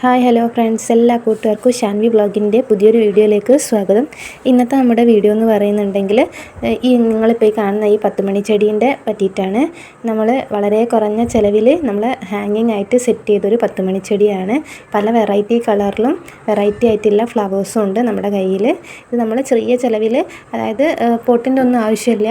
Hi hello friends. എല്ലാ കൂട്ടുകാർക്കും ഷാൻവി ബ്ലോഗിന്റെ പുതിയൊരു വീഡിയോയിലേക്ക് സ്വാഗതം. ഇന്നത്തെ നമ്മുടെ വീഡിയോ എന്ന് പറയുന്നുണ്ടെങ്കിൽ ഈ നിങ്ങളിപ്പോൾ ഈ കാണുന്ന ഈ പത്ത് മണി ചെടീന്റെ പറ്റിയിട്ടാണ്. നമ്മൾ വളരെ കുറഞ്ഞ ചിലവിൽ നമ്മൾ ഹാങ്ങിങ് ആയിട്ട് സെറ്റ് ചെയ്തൊരു പത്ത് മണി ചെടിയാണ്. പല വെറൈറ്റി കളറിലും വെറൈറ്റി ആയിട്ടുള്ള ഫ്ലവേഴ്സും ഉണ്ട് നമ്മുടെ കയ്യിൽ. ഇത് നമ്മൾ ചെറിയ ചിലവിൽ അതായത് പോട്ടിന്റെ ഒന്നും ആവശ്യമില്ല.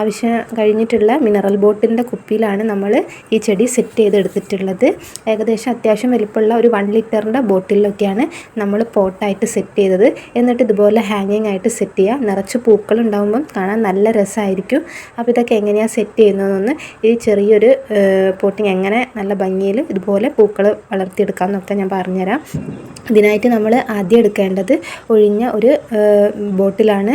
ആവശ്യം കഴിഞ്ഞിട്ടുള്ള മിനറൽ ബോട്ടിന്റെ കുപ്പിയിലാണ് നമ്മൾ ഈ ചെടി സെറ്റ് ചെയ്തെടുത്തിട്ടുള്ളത്. ഏകദേശം അത്യാവശ്യം വലിപ്പമുള്ള ഒരു വൺ ലിറ്ററിന്റെ ബോട്ടിലൊക്കെയാണ് നമ്മൾ പോട്ടായിട്ട് സെറ്റ് ചെയ്തത്. എന്നിട്ട് ഇതുപോലെ ഹാങ്ങിങ് ആയിട്ട് സെറ്റ് ചെയ്യുക നിറച്ച് പൂക്കൾ ഉണ്ടാകുമ്പം കാണാൻ നല്ല രസമായിരിക്കും അപ്പോൾ ഇതൊക്കെ എങ്ങനെയാണ് സെറ്റ് ചെയ്യുന്നതെന്ന് ഈ ചെറിയൊരു പോട്ടിങ് എങ്ങനെ നല്ല ഭംഗിയിൽ ഇതുപോലെ പൂക്കൾ വളർത്തിയെടുക്കാം എന്നൊക്കെ ഞാൻ പറഞ്ഞുതരാം. ഇതിനായിട്ട് നമ്മൾ ആദ്യം എടുക്കേണ്ടത് ഒഴിഞ്ഞ ഒരു ബോട്ടിലാണ്.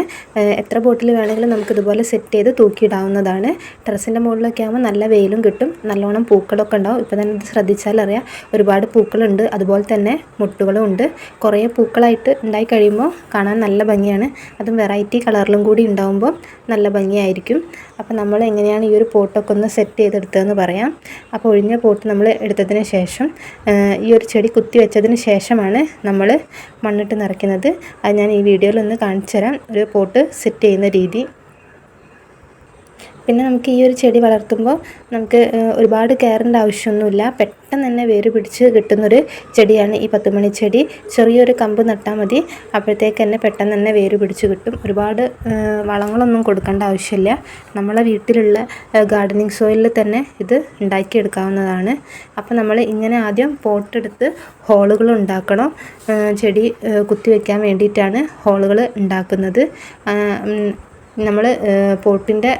എത്ര ബോട്ടിൽ വേണമെങ്കിലും നമുക്ക് ഇതുപോലെ സെറ്റ് ചെയ്ത് തൂക്കിയിടാവുന്നതാണ്. ടെറസിന്റെ മുകളിലൊക്കെ ആകുമ്പോൾ നല്ല വെയിലും കിട്ടും. നല്ലോണം പൂക്കളൊക്കെ ഉണ്ടാവും. ഇപ്പോൾ തന്നെ ഇത് ശ്രദ്ധിച്ചാലറിയാം ഒരുപാട് പൂക്കളുണ്ട്. അതുപോലെ തന്നെ മുട്ടുകളും ഉണ്ട്. കുറേ പൂക്കളായിട്ട് ഉണ്ടായി കഴിയുമ്പോൾ കാണാൻ നല്ല ഭംഗിയാണ്. അതും വെറൈറ്റി കളറിലും കൂടി ഉണ്ടാകുമ്പോൾ നല്ല ഭംഗിയായിരിക്കും. അപ്പോൾ നമ്മൾ എങ്ങനെയാണ് ഈ ഒരു പോട്ടൊക്കെ ഒന്ന് സെറ്റ് ചെയ്തെടുത്തതെന്ന് പറയാം. അപ്പോൾ ഒഴിഞ്ഞ പോട്ട് നമ്മൾ എടുത്തതിന് ശേഷം ഈ ഒരു ചെടി കുത്തി വെച്ചതിന് ശേഷമാണ് നമ്മൾ മണ്ണിട്ട് നിറയ്ക്കുന്നത്. അത് ഞാൻ ഈ വീഡിയോയിൽ ഒന്ന് കാണിച്ചു തരാം ഒരു പോട്ട് സെറ്റ് ചെയ്യുന്ന രീതി. പിന്നെ നമുക്ക് ഈ ഒരു ചെടി വളർത്തുമ്പോൾ നമുക്ക് ഒരുപാട് കെയറിന്റെ ആവശ്യമൊന്നുമില്ല. പെട്ടെന്ന് തന്നെ വേര് പിടിച്ച് കിട്ടുന്നൊരു ചെടിയാണ് ഈ പത്തുമണി ചെടി. ചെറിയൊരു കമ്പ് നട്ടാൽ മതി. അപ്പോഴത്തേക്ക് തന്നെ പെട്ടെന്ന് തന്നെ വേര് പിടിച്ച് കിട്ടും. ഒരുപാട് വളങ്ങളൊന്നും കൊടുക്കേണ്ട ആവശ്യമില്ല. നമ്മളെ വീട്ടിലുള്ള ഗാർഡനിങ് സോയിലിൽ തന്നെ ഇത് ഉണ്ടാക്കിയെടുക്കാവുന്നതാണ്. അപ്പോൾ നമ്മൾ ഇങ്ങനെ ആദ്യം പോട്ടെടുത്ത് ഹോളുകൾ ഉണ്ടാക്കണം. ചെടി കുത്തിവെക്കാൻ വേണ്ടിയിട്ടാണ് ഹോളുകൾ ഉണ്ടാക്കുന്നത്. നമ്മൾ പോട്ടിന്റെ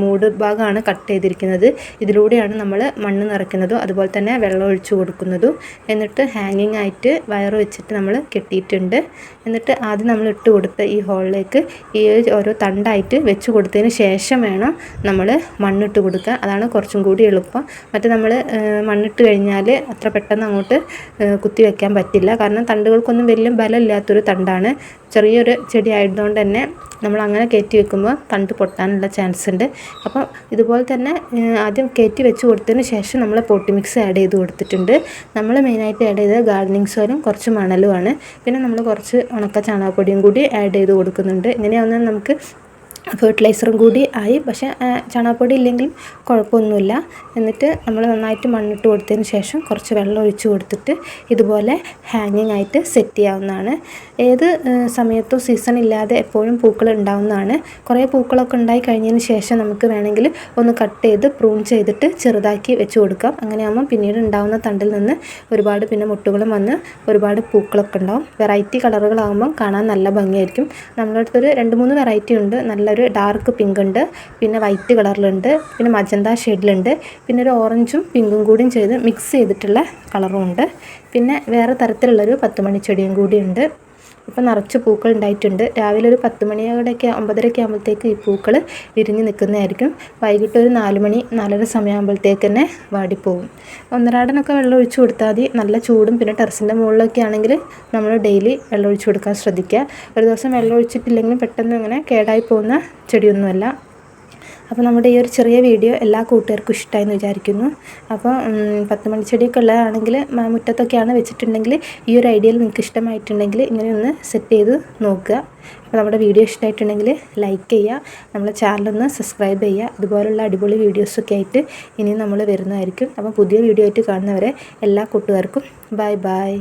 മൂട് ഭാഗമാണ് കട്ട് ചെയ്തിരിക്കുന്നത്. ഇതിലൂടെയാണ് നമ്മൾ മണ്ണ് നിറയ്ക്കുന്നതും അതുപോലെ തന്നെ വെള്ളം ഒഴിച്ചു കൊടുക്കുന്നതും. എന്നിട്ട് ഹാങ്ങിങ് ആയിട്ട് വയർ വെച്ചിട്ട് നമ്മൾ കെട്ടിയിട്ടുണ്ട്. എന്നിട്ട് ആദ്യം നമ്മൾ ഇട്ട് കൊടുത്ത ഈ ഹോളിലേക്ക് ഈ ഓരോ തണ്ടായിട്ട് വെച്ച് കൊടുത്തതിന് ശേഷം വേണം നമ്മൾ മണ്ണിട്ട് കൊടുക്കുക. അതാണ് കുറച്ചും കൂടി എളുപ്പം. മറ്റേ നമ്മൾ മണ്ണിട്ട് കഴിഞ്ഞാൽ അത്ര പെട്ടെന്ന് അങ്ങോട്ട് കുത്തി വെക്കാൻ പറ്റില്ല. കാരണം തണ്ടുകൾക്കൊന്നും വലിയ ബലമില്ലാത്തൊരു തണ്ടാണ്. ചെറിയൊരു ചെടി ആയതുകൊണ്ട് തന്നെ നമ്മൾ അങ്ങനെ കയറ്റി വെക്കുമ്പോൾ തണ്ട് പൊട്ടാനുള്ള ചാൻസ് ഉണ്ട്. അപ്പം ഇതുപോലെ തന്നെ ആദ്യം കയറ്റി വെച്ച് കൊടുത്തതിന് ശേഷം നമ്മൾ പോട്ടി മിക്സ് ആഡ് ചെയ്ത് കൊടുത്തിട്ടുണ്ട്. നമ്മൾ മെയിനായിട്ട് ആഡ് ചെയ്തത് ഗാർഡനിങ് സോയിലും കുറച്ച് മണലുമാണ്. പിന്നെ നമ്മൾ കുറച്ച് ഉണക്ക ചാണകപ്പൊടിയും കൂടി ആഡ് ചെയ്ത് കൊടുക്കുന്നുണ്ട്. ഇങ്ങനെയാവുന്നത് നമുക്ക് ഫെർട്ടിലൈസറും കൂടി ആയി. പക്ഷേ ചാണകപ്പൊടി ഇല്ലെങ്കിലും കുഴപ്പമൊന്നുമില്ല. എന്നിട്ട് നമ്മൾ നന്നായിട്ട് മണ്ണിട്ട് കൊടുത്തതിന് ശേഷം കുറച്ച് വെള്ളം ഒഴിച്ച് കൊടുത്തിട്ട് ഇതുപോലെ ഹാങ്ങിങ് ആയിട്ട് സെറ്റ് ചെയ്യാവുന്നതാണ്. ഏത് സമയത്തും സീസൺ ഇല്ലാതെ എപ്പോഴും പൂക്കൾ ഉണ്ടാവുന്നതാണ്. കുറേ പൂക്കളൊക്കെ ഉണ്ടായി കഴിഞ്ഞതിന് ശേഷം നമുക്ക് വേണമെങ്കിൽ ഒന്ന് കട്ട് ചെയ്ത് പ്രൂൺ ചെയ്തിട്ട് ചെറുതാക്കി വെച്ച് കൊടുക്കാം. അങ്ങനെയാകുമ്പോൾ പിന്നീട് ഉണ്ടാവുന്ന തണ്ടിൽ നിന്ന് ഒരുപാട് പിന്നെ മുട്ടുകളും വന്ന് ഒരുപാട് പൂക്കളൊക്കെ ഉണ്ടാവും. വെറൈറ്റി കളറുകളാകുമ്പം കാണാൻ നല്ല ഭംഗിയായിരിക്കും. നമ്മളടുത്തൊരു രണ്ട് മൂന്ന് വെറൈറ്റി ഉണ്ട്. നല്ല ഒരു ഡാർക്ക് പിങ്ക് ഉണ്ട് പിന്നെ വൈറ്റ് കളറിലുണ്ട് പിന്നെ മജന്ത ഷെയ്ഡിലുണ്ട് പിന്നെ ഒരു ഓറഞ്ചും പിങ്കും കൂടിയും ചെയ്ത് മിക്സ് ചെയ്തിട്ടുള്ള കളറും ഉണ്ട്. പിന്നെ വേറെ തരത്തിലുള്ളൊരു പത്ത് മണിച്ചെടിയും കൂടിയുണ്ട്. ഇപ്പം നിറച്ച് പൂക്കൾ ഉണ്ടായിട്ടുണ്ട്. രാവിലെ ഒരു പത്ത് മണിയോടെയൊക്കെ ഒമ്പതരയൊക്കെ ആകുമ്പോഴത്തേക്ക് ഈ പൂക്കൾ വിരിഞ്ഞ് നിൽക്കുന്നതായിരിക്കും. വൈകിട്ട് ഒരു നാല് മണി നാലര സമയമാകുമ്പോഴത്തേക്ക് തന്നെ വാടിപ്പോവും. ഒന്നരാടനൊക്കെ വെള്ളം ഒഴിച്ചു കൊടുത്താൽ മതി. നല്ല ചൂടും പിന്നെ ടെറസിന്റെ മുകളിലൊക്കെ ആണെങ്കിൽ നമ്മൾ ഡെയിലി വെള്ളം ഒഴിച്ചു കൊടുക്കാൻ ശ്രദ്ധിക്കുക. ഒരു ദിവസം വെള്ളം ഒഴിച്ചിട്ടില്ലെങ്കിലും പെട്ടെന്ന് അങ്ങനെ കേടായി പോകുന്ന ചെടിയൊന്നുമല്ല. അപ്പോൾ നമ്മുടെ ഈ ഒരു ചെറിയ വീഡിയോ എല്ലാ കൂട്ടുകാർക്കും ഇഷ്ടമായി എന്ന് വിചാരിക്കുന്നു. അപ്പോൾ പത്ത് മണിച്ചെടിയൊക്കെ ഉള്ളതാണെങ്കിൽ മുറ്റത്തൊക്കെയാണ് വെച്ചിട്ടുണ്ടെങ്കിൽ ഈ ഒരു ഐഡിയയിൽ നിങ്ങൾക്ക് ഇഷ്ടമായിട്ടുണ്ടെങ്കിൽ ഇങ്ങനെ ഒന്ന് സെറ്റ് ചെയ്ത് നോക്കുക. അപ്പോൾ നമ്മുടെ വീഡിയോ ഇഷ്ടമായിട്ടുണ്ടെങ്കിൽ ലൈക്ക് ചെയ്യുക നമ്മുടെ ചാനലൊന്ന് സബ്സ്ക്രൈബ് ചെയ്യുക. അതുപോലുള്ള അടിപൊളി വീഡിയോസൊക്കെ ആയിട്ട് ഇനിയും നമ്മൾ വരുന്നതായിരിക്കും. അപ്പോൾ പുതിയ വീഡിയോ ആയിട്ട് കാണുന്നവരെ എല്ലാ കൂട്ടുകാർക്കും ബൈ ബൈ